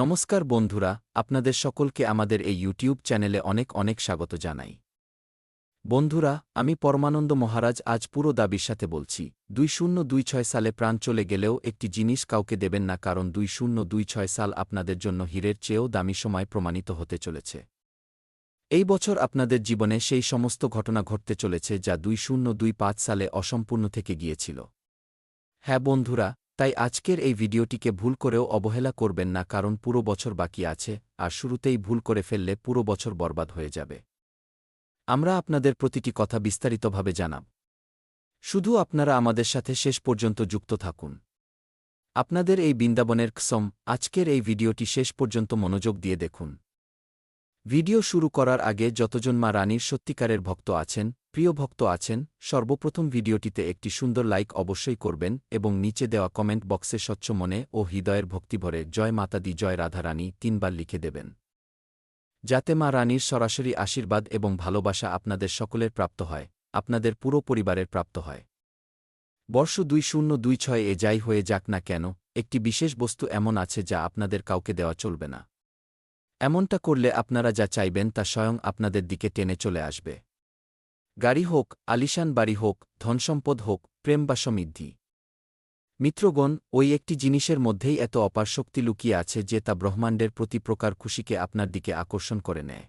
নমস্কার বন্ধুরা, আপনাদের সকলকে আমাদের এই ইউটিউব চ্যানেলে অনেক অনেক স্বাগত জানাই। বন্ধুরা, আমি পরমানন্দ মহারাজ আজ পুরো দাবির সাথে বলছি, দুই শূন্য দুই ছয় সালে প্রাণ চলে গেলেও একটি জিনিস কাউকে দেবেন না কারণ দুই শূন্য দুই ছয় সাল আপনাদের জন্য হীরের চেয়েও দামি সময় প্রমাণিত হতে চলেছে। এই বছর আপনাদের জীবনে সেই সমস্ত ঘটনা ঘটতে চলেছে যা দুই শূন্য দুই পাঁচ সালে অসম্পূর্ণ থেকে গিয়েছিল। হ্যাঁ বন্ধুরা তাই আজকের এই ভিডিওটিকে ভুল করেও অবহেলা করবেন না কারণ পুরো বছর বাকি আছে, আর শুরুতেই ভুল করে ফেললে পুরো বছর বরবাদ হয়ে যাবে। আমরা আপনাদের প্রতিটি কথা বিস্তারিতভাবে জানাব। শুধু আপনারা আমাদের সাথে শেষ পর্যন্ত যুক্ত থাকুন। আপনাদের এই বৃন্দাবনের ক্ষসম আজকের এই ভিডিওটি শেষ পর্যন্ত মনোযোগ দিয়ে দেখুন। ভিডিও শুরু করার আগে যতজন মা রানীর সত্যিকারের ভক্ত আছেন প্রিয় ভক্ত আছেন, সর্বপ্রথম ভিডিওটিতে একটি সুন্দর লাইক অবশ্যই করবেন এবং নিচে দেওয়া কমেন্ট বক্সে স্বচ্ছ মনে ও হৃদয়ের ভক্তিভরে জয় মাতাদি জয় রাধারানী তিনবার লিখে দেবেন। যাতে মা রানীর সরাসরি আশীর্বাদ এবং ভালোবাসা আপনাদের সকলের প্রাপ্ত হয়, আপনাদের পুরো পরিবারের প্রাপ্ত হয়। বর্ষ দুই শূন্য দুই ছয় এ যাই হয়ে যাক না কেন, একটি বিশেষ বস্তু এমন আছে যা আপনাদের কাউকে দেওয়া চলবে না। এমনটা করলে আপনারা যা চাইবেন তা স্বয়ং আপনাদের দিকে টেনে চলে আসবে। গাড়ি হোক, আলিশান বাড়ি হোক, ধনসম্পদ হোক, প্রেম বা সমৃদ্ধি। মিত্রগণ, ওই একটি জিনিসের মধ্যেই এত অপার শক্তি লুকিয়ে আছে যে তা ব্রহ্মাণ্ডের প্রতি প্রকার খুশিকে আপনার দিকে আকর্ষণ করে নেয়।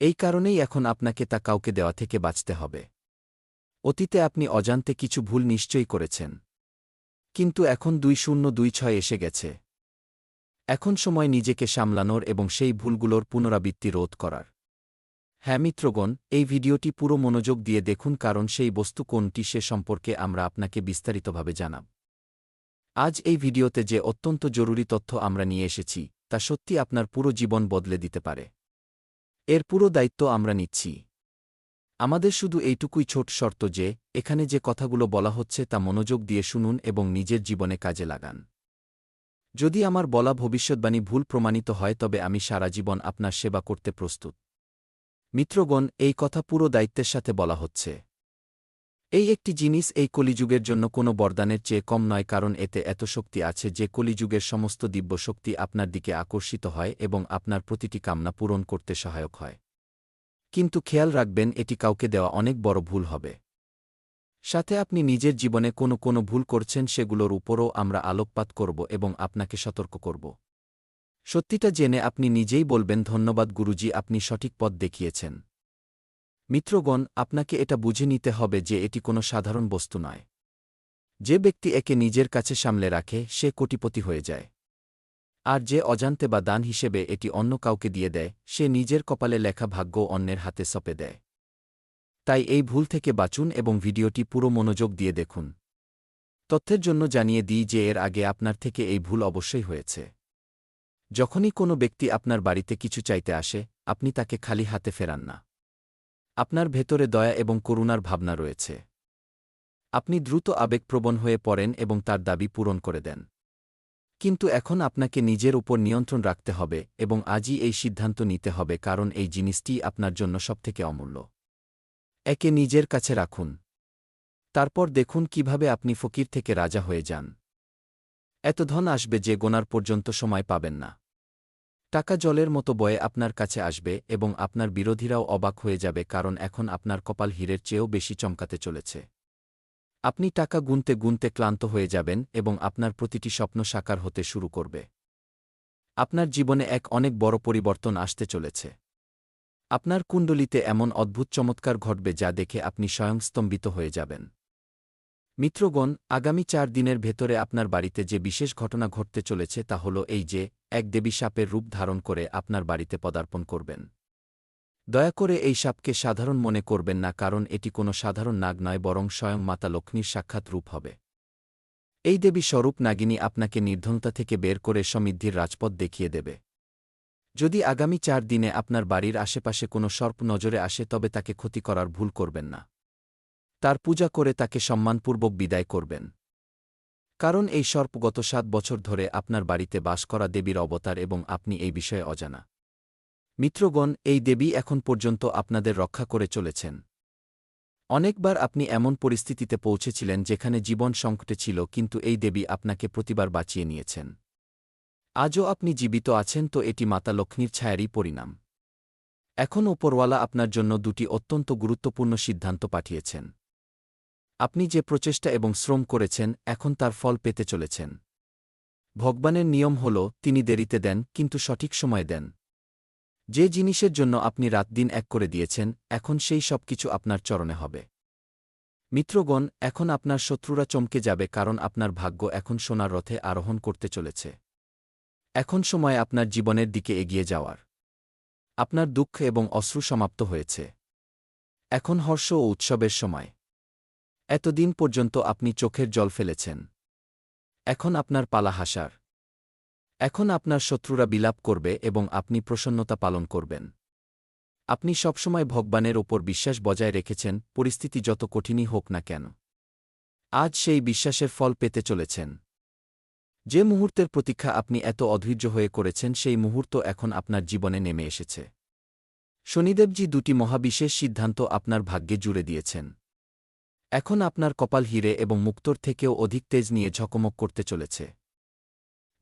এই কারণেই এখন আপনাকে তা কাউকে দেওয়া থেকে বাঁচতে হবে। অতীতে আপনি অজান্তে কিছু ভুল নিশ্চয়ই করেছেন। কিন্তু এখন দুই শূন্য দুই ছয় এসে গেছে। এখন সময় নিজেকে সামলানোর এবং সেই ভুলগুলোর পুনরাবৃত্তি রোধ করার। হ্যাঁ মিত্রগণ, এই ভিডিওটি পুরো মনোযোগ দিয়ে দেখুন কারণ সেই বস্তু কোনটি সে সম্পর্কে আমরা আপনাকে বিস্তারিতভাবে জানাব। আজ এই ভিডিওতে যে অত্যন্ত জরুরি তথ্য আমরা নিয়ে এসেছি, তা সত্যি আপনার পুরো জীবন বদলে দিতে পারে। এর পুরো দায়িত্ব আমরা নিচ্ছি। আমাদের শুধু এইটুকুই ছোট শর্ত যে, এখানে যে কথাগুলো বলা হচ্ছে তা মনোযোগ দিয়ে শুনুন এবং নিজের জীবনে কাজে লাগান। যদি আমার বলা ভবিষ্যৎবাণী ভুল প্রমাণিত হয় তবে আমি সারা জীবন আপনার সেবা করতে প্রস্তুত। মিত্রগণ, এই কথা পুরো দায়িত্বের সাথে বলা হচ্ছে। এই একটি জিনিস এই কলিযুগের জন্য কোনো বরদানের চেয়ে কম নয়, কারণ এতে এত শক্তি আছে যে কলিযুগের সমস্ত দিব্য শক্তি আপনার দিকে আকর্ষিত হয় এবং আপনার প্রতিটি কামনা পূরণ করতে সহায়ক হয়। কিন্তু খেয়াল রাখবেন, এটি কাউকে দেওয়া অনেক বড় ভুল হবে। সাথে আপনি নিজের জীবনে কোনো কোনো ভুল করছেন, সেগুলোর উপরও আমরা আলোকপাত করব এবং আপনাকে সতর্ক করব। সত্যিটা জেনে আপনি নিজেই বলবেন, ধন্যবাদ গুরুজি, আপনি সঠিক পথ দেখিয়েছেন। মিত্রগণ, আপনাকে এটা বুঝে নিতে হবে যে এটি কোনো সাধারণ বস্তু নয়। যে ব্যক্তি একে নিজের কাছে সামলে রাখে, সে কোটিপতি হয়ে যায়। আর যে অজান্তে বা দান হিসেবে এটি অন্য কাউকে দিয়ে দেয়, সে নিজের কপালে লেখা ভাগ্য অন্যের হাতে সপে দেয়। তাই এই ভুল থেকে বাঁচুন এবং ভিডিওটি পুরো মনোযোগ দিয়ে দেখুন। তথ্যের জন্য জানিয়ে দিই যে এর আগে আপনার থেকে এই ভুল অবশ্যই হয়েছে। যখনই কোনো ব্যক্তি আপনার বাড়িতে কিছু চাইতে আসে, আপনি তাকে খালি হাতে ফেরান না। আপনার ভেতরে দয়া এবং করুণার ভাবনা রয়েছে। আপনি দ্রুত আবেগপ্রবণ হয়ে পড়েন এবং তার দাবি পূরণ করে দেন। কিন্তু এখন আপনাকে নিজের উপর নিয়ন্ত্রণ রাখতে হবে এবং আজই এই সিদ্ধান্ত নিতে হবে কারণ এই জিনিসটি আপনার জন্য সবথেকে অমূল্য। একে নিজের কাছে রাখুন। তারপর দেখুন কীভাবে আপনি ফকির থেকে রাজা হয়ে যান। এত ধন আসবে যে গোনার পর্যন্ত সময় পাবেন না। টাকা জলের মতো বয়ে আপনার কাছে আসবে এবং আপনার বিরোধীরাও অবাক হয়ে যাবে কারণ এখন আপনার কপাল হীরের চেয়েও বেশি চমকাতে চলেছে। আপনি টাকা গুনতে গুনতে ক্লান্ত হয়ে যাবেন এবং আপনার প্রতিটি স্বপ্ন সাকার হতে শুরু করবে। আপনার জীবনে এক অনেক বড় পরিবর্তন আসতে চলেছে। আপনার কুণ্ডলিতে এমন অদ্ভুত চমৎকার ঘটবে যা দেখে আপনি স্বয়ং স্তম্ভিত হয়ে যাবেন। মিত্রগণ, আগামী চার দিনের ভেতরে আপনার বাড়িতে যে বিশেষ ঘটনা ঘটতে চলেছে তা হল এই যে, এক দেবী সাপের রূপ ধারণ করে আপনার বাড়িতে পদার্পণ করবেন। দয়া করে এই সাপকে সাধারণ মনে করবেন না কারণ এটি কোনো সাধারণ নাগ নয় বরং স্বয়ং মাতা লক্ষ্মীর সাক্ষাৎ রূপ হবে। এই দেবী স্বরূপ নাগিনী আপনাকে নির্ধনতা থেকে বের করে সমৃদ্ধির রাজপথ দেখিয়ে দেবে। যদি আগামী চার দিনে আপনার বাড়ির আশেপাশে কোনো সর্প নজরে আসে তবে তাকে ক্ষতি করার ভুল করবেন না। তার পূজা করে তাকে সম্মানপূর্বক বিদায় করবেন। কারণ এই সর্প গত সাত বছর ধরে আপনার বাড়িতে বাস করা দেবীর অবতার এবং আপনি এই বিষয়ে অজানা। মিত্রগণ, এই দেবী এখন পর্যন্ত আপনাদের রক্ষা করে চলেছেন। অনেকবার আপনি এমন পরিস্থিতিতে পৌঁছেছিলেন যেখানে জীবন সংকটে ছিল, কিন্তু এই দেবী আপনাকে প্রতিবার বাঁচিয়ে নিয়েছেন। আজও আপনি জীবিত আছেন, তো এটি মাতা লক্ষ্মীর ছায়ারই পরিণাম। এখন ওপরওয়ালা আপনার জন্য দুটি অত্যন্ত গুরুত্বপূর্ণ সিদ্ধান্ত পাঠিয়েছেন। আপনি যে প্রচেষ্টা এবং শ্রম করেছেন, এখন তার ফল পেতে চলেছেন। ভগবানের নিয়ম হল, তিনি দেরিতে দেন, কিন্তু সঠিক সময় দেন। যে জিনিসের জন্য আপনি রাত দিন এক করে দিয়েছেন, এখন সেই সব কিছু আপনার চরণে হবে। মিত্রগণ, এখন আপনার শত্রুরা চমকে যাবে কারণ আপনার ভাগ্য এখন সোনার রথে আরোহণ করতে চলেছে। এখন সময় আপনার জীবনের দিকে এগিয়ে যাওয়ার। আপনার দুঃখ এবং অশ্রু সমাপ্ত হয়েছে। এখন হর্ষ ও উৎসবের সময়। এতদিন পর্যন্ত আপনি চোখের জল ফেলেছেন। এখন আপনার পালা হাসার। এখন আপনার শত্রুরা বিলাপ করবে এবং আপনি প্রসন্নতা পালন করবেন। আপনি সবসময় ভগবানের ওপর বিশ্বাস বজায় রেখেছেন, পরিস্থিতি যত কঠিনই হোক না কেন। আজ সেই বিশ্বাসের ফল পেতে চলেছেন। যে মুহূর্তের প্রতীক্ষা আপনি এত অধৈর্য হয়ে করেছেন, সেই মুহূর্ত এখন আপনার জীবনে নেমে এসেছে। শনিদেবজি দুটি মহাবিশেষ সিদ্ধান্ত আপনার ভাগ্যে জুড়ে দিয়েছেন। এখন আপনার কপাল হিরে এবং মুক্তর থেকেও অধিক তেজ নিয়ে ঝকমক করতে চলেছে।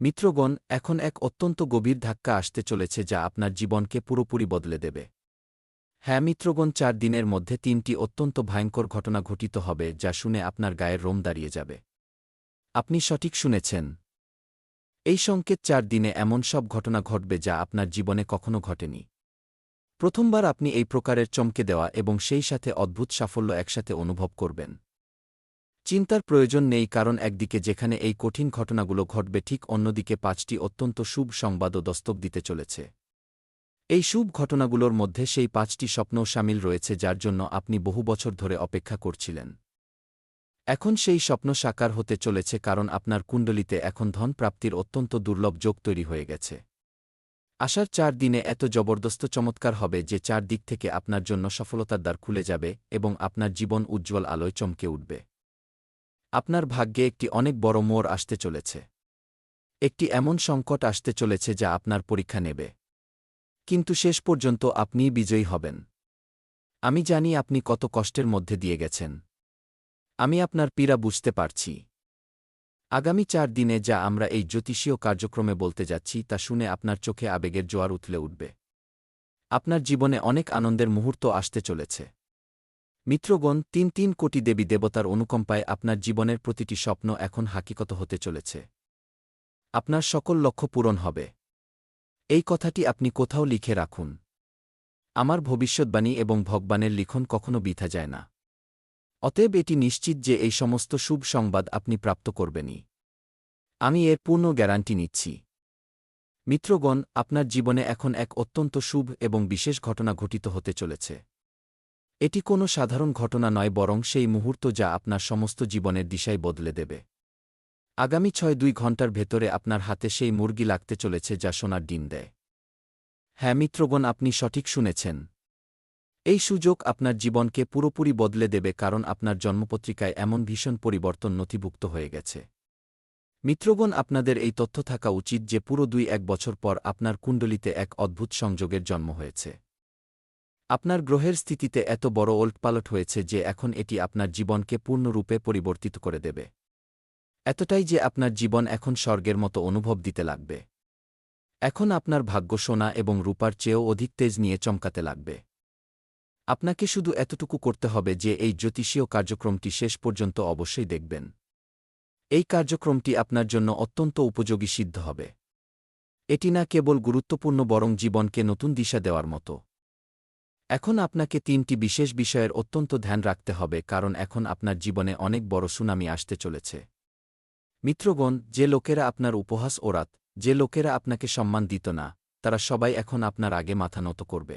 মিত্রগণ, এখন এক অত্যন্ত গভীর ধাক্কা আসতে চলেছে যা আপনার জীবনকে পুরোপুরি বদলে দেবে। হ্যাঁ মিত্রগণ, চার দিনের মধ্যে তিনটি অত্যন্ত ভয়ঙ্কর ঘটনা ঘটিত হবে যা শুনে আপনার গায়ের রোম দাঁড়িয়ে যাবে। আপনি সঠিক শুনেছেন। এই সংকেত চার দিনে এমন সব ঘটনা ঘটবে যা আপনার জীবনে কখনো ঘটেনি। প্রথমবার আপনি এই প্রকারের চমকে দেওয়া এবং সেই সাথে অদ্ভুত সাফল্য একসাথে অনুভব করবেন। চিন্তার প্রয়োজন নেই কারণ একদিকে যেখানে এই কঠিন ঘটনাগুলো ঘটবে ঠিক অন্যদিকে পাঁচটি অত্যন্ত শুভ সংবাদও দস্তক দিতে চলেছে। এই শুভ ঘটনাগুলোর মধ্যে সেই পাঁচটি স্বপ্নও সামিল রয়েছে যার জন্য আপনি বহু বছর ধরে অপেক্ষা করছিলেন। এখন সেই স্বপ্ন সাকার হতে চলেছে কারণ আপনার কুণ্ডলিতে এখন ধন প্রাপ্তির অত্যন্ত দুর্লভ যোগ তৈরি হয়ে গেছে। আসার চার দিনে এত জবরদস্ত চমৎকার হবে যে চার দিক থেকে আপনার জন্য সফলতার দ্বার খুলে যাবে এবং আপনার জীবন উজ্জ্বল আলোয় চমকে উঠবে। আপনার ভাগ্যে একটি অনেক বড় মোড় আসতে চলেছে। একটি এমন সংকট আসতে চলেছে যা আপনার পরীক্ষা নেবে। কিন্তু শেষ পর্যন্ত আপনিই বিজয়ী হবেন। আমি জানি আপনি কত কষ্টের মধ্যে দিয়ে গেছেন। আমি আপনার পীড়া বুঝতে পারছি। আগামী চার দিনে যা আমরা এই জ্যোতিষীয় কার্যক্রমে বলতে যাচ্ছি তা শুনে আপনার চোখে আবেগের জোয়ার উথলে উঠবে। আপনার জীবনে অনেক আনন্দের মুহূর্ত আসতে চলেছে। মিত্রগণ, তিন তিন কোটি দেবী দেবতার অনুকম্পায় আপনার জীবনের প্রতিটি স্বপ্ন এখন হাকিকত হতে চলেছে। আপনার সকল লক্ষ্য পূরণ হবে। এই কথাটি আপনি কোথাও লিখে রাখুন। আমার ভবিষ্যৎবাণী এবং ভগবানের লিখন কখনো বিথা যায় না। অতএব এটি নিশ্চিত যে এই সমস্ত শুভ সংবাদ আপনি প্রাপ্ত করবেনই। আমি এর পূর্ণ গ্যারান্টি নিচ্ছি। মিত্রগণ, আপনার জীবনে এখন এক অত্যন্ত শুভ এবং বিশেষ ঘটনা ঘটিত হতে চলেছে। এটি কোনো সাধারণ ঘটনা নয় বরং সেই মুহূর্ত যা আপনার সমস্ত জীবনের দিশাই বদলে দেবে। আগামী ছয় দুই ঘণ্টার ভেতরে আপনার হাতে সেই মুরগি লাগতে চলেছে যা সোনার ডিম দেয়। হ্যাঁ মিত্রগণ, আপনি সঠিক শুনেছেন। এই সুযোগ আপনার জীবনকে পুরোপুরি বদলে দেবে কারণ আপনার জন্মপত্রিকায় এমন ভীষণ পরিবর্তন নথিভুক্ত হয়ে গেছে। মিত্রগণ, আপনাদের এই তথ্য থাকা উচিত যে পুরো দুই এক বছর পর আপনার কুণ্ডলিতে এক অদ্ভুত সংযোগের জন্ম হয়েছে। আপনার গ্রহের স্থিতিতে এত বড় ওল্টপালট হয়েছে যে এখন এটি আপনার জীবনকে পূর্ণরূপে পরিবর্তিত করে দেবে। এতটাই যে আপনার জীবন এখন স্বর্গের মতো অনুভব দিতে লাগবে। এখন আপনার ভাগ্য সোনা এবং রূপার চেয়েও অধিক তেজ নিয়ে চমকাতে লাগবে। আপনাকে শুধু এতটুকু করতে হবে যে এই জ্যোতিষীয় কার্যক্রমটি শেষ পর্যন্ত অবশ্যই দেখবেন। এই কার্যক্রমটি আপনার জন্য অত্যন্ত উপযোগী সিদ্ধ হবে। এটি না কেবল গুরুত্বপূর্ণ, বরং জীবনকে নতুন দিশা দেওয়ার মতো। এখন আপনাকে তিনটি বিশেষ বিষয়ের অত্যন্ত ধ্যান রাখতে হবে, কারণ এখন আপনার জীবনে অনেক বড় সুনামি আসতে চলেছে। মিত্রগণ, যে লোকেরা আপনার উপহাস ওরাত, যে লোকেরা আপনাকে সম্মান দিত না, তারা সবাই এখন আপনার আগে মাথা নত করবে।